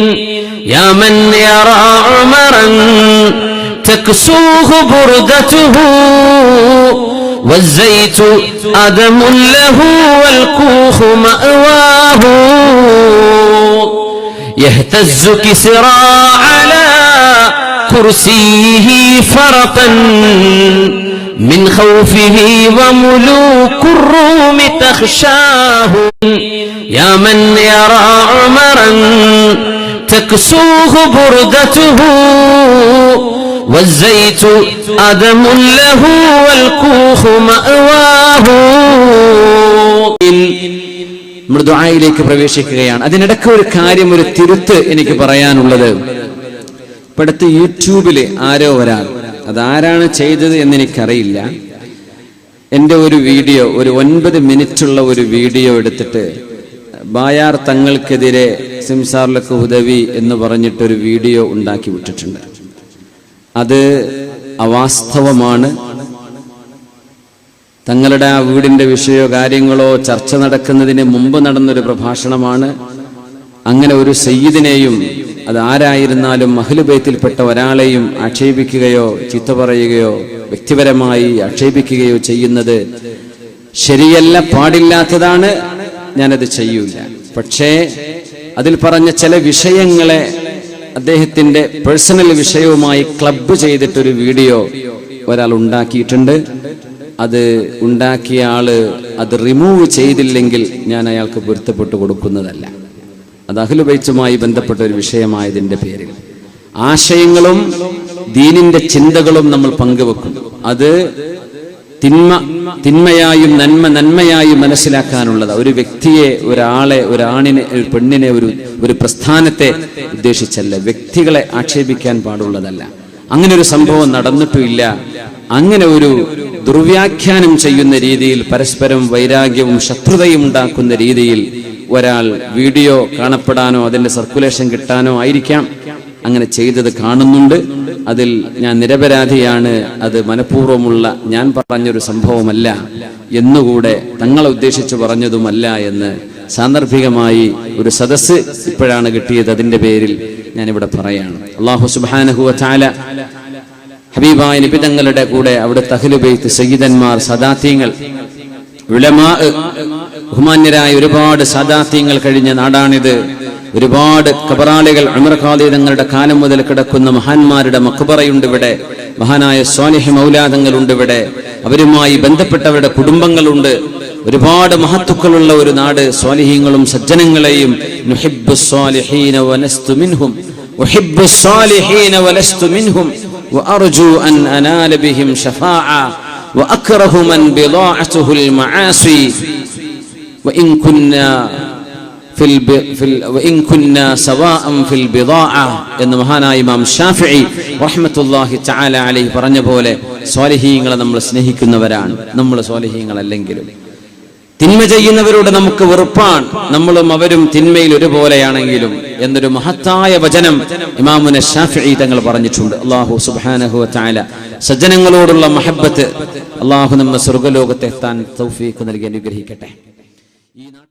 يا من يرى عمرا تكسوه بردته والزيت أدم له والكوخ مأواه. يهتز كسرى على كرسيه فرقا من خوفه وملوك الروم تخشاه. يا من يرى عمرا تكسوه بردته والزيت أدم له والكوخ مأواه നമ്മുടെ ദുആയിലേക്ക് പ്രവേശിക്കുകയാണ് അതിനിടയ്ക്ക് ഒരു കാര്യം ഒരു തിരുത്ത് എനിക്ക് പറയാനുള്ളത് ഇപ്പൊ അടുത്ത് യൂട്യൂബിൽ ആരോ ഒരാൾ അതാരാണ് ചെയ്തത് എന്ന് എനിക്കറിയില്ല എൻ്റെ ഒരു വീഡിയോ ഒരു ഒൻപത് മിനിറ്റുള്ള ഒരു വീഡിയോ എടുത്തിട്ട് ബായാർ തങ്ങൾക്കെതിരെ സിംസാറിലൊക്കെ ഉദവി എന്ന് പറഞ്ഞിട്ടൊരു വീഡിയോ ഉണ്ടാക്കി വിട്ടിട്ടുണ്ട്. അത് അവാസ്തവമാണ്. തങ്ങളുടെ ആ വീടിന്റെ വിഷയോ കാര്യങ്ങളോ ചർച്ച നടക്കുന്നതിന് മുമ്പ് നടന്നൊരു പ്രഭാഷണമാണ്. അങ്ങനെ ഒരു സയ്യിദിനെയും അത് ആരായിരുന്നാലും മഹലുബൈത്തിൽപ്പെട്ട ഒരാളെയും ആക്ഷേപിക്കുകയോ ചീത്ത പറയുകയോ വ്യക്തിപരമായി ആക്ഷേപിക്കുകയോ ചെയ്യുന്നത് ശരിയല്ല പാടില്ലാത്തതാണ്. ഞാനത് ചെയ്യൂല. പക്ഷേ അതിൽ പറഞ്ഞ ചില വിഷയങ്ങളെ അദ്ദേഹത്തിന്റെ പേഴ്സണൽ വിഷയവുമായി ക്ലബ് ചെയ്തിട്ടൊരു വീഡിയോ ഒരാൾ ഉണ്ടാക്കിയിട്ടുണ്ട്. അത് ഉണ്ടാക്കിയ ആൾ അത് റിമൂവ് ചെയ്തില്ലെങ്കിൽ ഞാൻ അയാൾക്ക് പൊരുത്തപ്പെട്ടു കൊടുക്കുന്നതല്ല. അത് അഖിലുബൈച്ചുമായി ബന്ധപ്പെട്ട ഒരു വിഷയമായതിന്റെ പേരിൽ. ആശയങ്ങളും ദീനിന്റെ ചിന്തകളും നമ്മൾ പങ്കുവെക്കും. അത് തിന്മ തിന്മയായും നന്മ നന്മയായും മനസ്സിലാക്കാനുള്ളത്. ഒരു വ്യക്തിയെ ഒരാളെ ഒരാണിനെ ഒരു പെണ്ണിനെ ഒരു ഒരു പ്രസ്ഥാനത്തെ ഉദ്ദേശിച്ചല്ല. വ്യക്തികളെ ആക്ഷേപിക്കാൻ പാടുള്ളതല്ല. അങ്ങനെ ഒരു സംഭവം നടന്നിട്ടുമില്ല. അങ്ങനെ ഒരു ദുർവ്യാഖ്യാനം ചെയ്യുന്ന രീതിയിൽ പരസ്പരം വൈരാഗ്യവും ശത്രുതയും ഉണ്ടാക്കുന്ന രീതിയിൽ ഒരാൾ വീഡിയോ കാണപ്പെടാനോ അതിന്റെ സർക്കുലേഷൻ കിട്ടാനോ ആയിരിക്കാം. അങ്ങനെ ചെയ്തത് കാണുന്നുണ്ട്. അതിൽ ഞാൻ നിരപരാധിയാണ്. അത് മനഃപൂർവമുള്ള ഞാൻ പറഞ്ഞൊരു സംഭവമല്ല എന്നുകൂടെ തങ്ങളെ ഉദ്ദേശിച്ച് പറഞ്ഞതുമല്ല എന്ന് സാന്ദർഭികമായി ഒരു സദസ്സ് ഇപ്പോഴാണ് കിട്ടിയത്. അതിന്റെ പേരിൽ ഞാനിവിടെ പറയാണ്. അള്ളാഹു സുബാനഹുവ ഹബീബായ നിബിതങ്ങളുടെ കൂടെ അവിടെ തഹലുബൈത്ത് സഹിതന്മാർ സദാത്യങ്ങൾ ഉലമാ ബഹുമാന്യരായ ഒരുപാട് സദാത്യങ്ങൾ കഴിഞ്ഞ നാടാണിത്. ഒരുപാട് കബറാളികൾ അമർഖാദി തങ്ങളുടെ കാലം മുതൽ കിടക്കുന്ന മഹാന്മാരുടെ മക്ബറയുണ്ട് ഇവിടെ. മഹാനായ സ്വാലിഹി മൗലാദങ്ങളുണ്ട് ഇവിടെ. അവരുമായി ബന്ധപ്പെട്ടവരുടെ കുടുംബങ്ങളുണ്ട്. ഒരുപാട് മഹത്തുക്കളുള്ള ഒരു നാട്. സ്വാലിഹീങ്ങളും സജ്ജനങ്ങളെയും വലസ്തു മിൻഹും. أحب الصالحين ولست منهم وأرجو أن أنال بهم شفاعة وأكره من بضاعته المعاصي وإن كنا في الب... في ال... وإن كنا سواء في البضاعة എന്ന് മഹാനായ ഇമാം ഷാഫിഈ റഹ്മത്തുള്ളാഹി തആല അലൈഹി പറഞ്ഞ പോലെ സ്വാലിഹീങ്ങളെ നമ്മൾ സ്നേഹിക്കുന്നവരാണ് നമ്മൾ സ്വാലിഹീങ്ങളല്ലെങ്കിലും തിന്മ ചെയ്യുന്നവരോട് നമുക്ക് വെറുപ്പാണ് നമ്മളും അവരും തിന്മയിൽ ഒരുപോലെയാണെങ്കിലും എന്നൊരു മഹത്തായ വചനം ഇമാമുന ഷാഫി തങ്ങൾ പറഞ്ഞിട്ടുണ്ട്. അള്ളാഹു സുബാനഹു വതആല സജ്ജനങ്ങളോടുള്ള മഹബത്ത് അള്ളാഹു നമ്മെ താൻ തൗഫീഖ് നൽകി അനുഗ്രഹിക്കട്ടെ.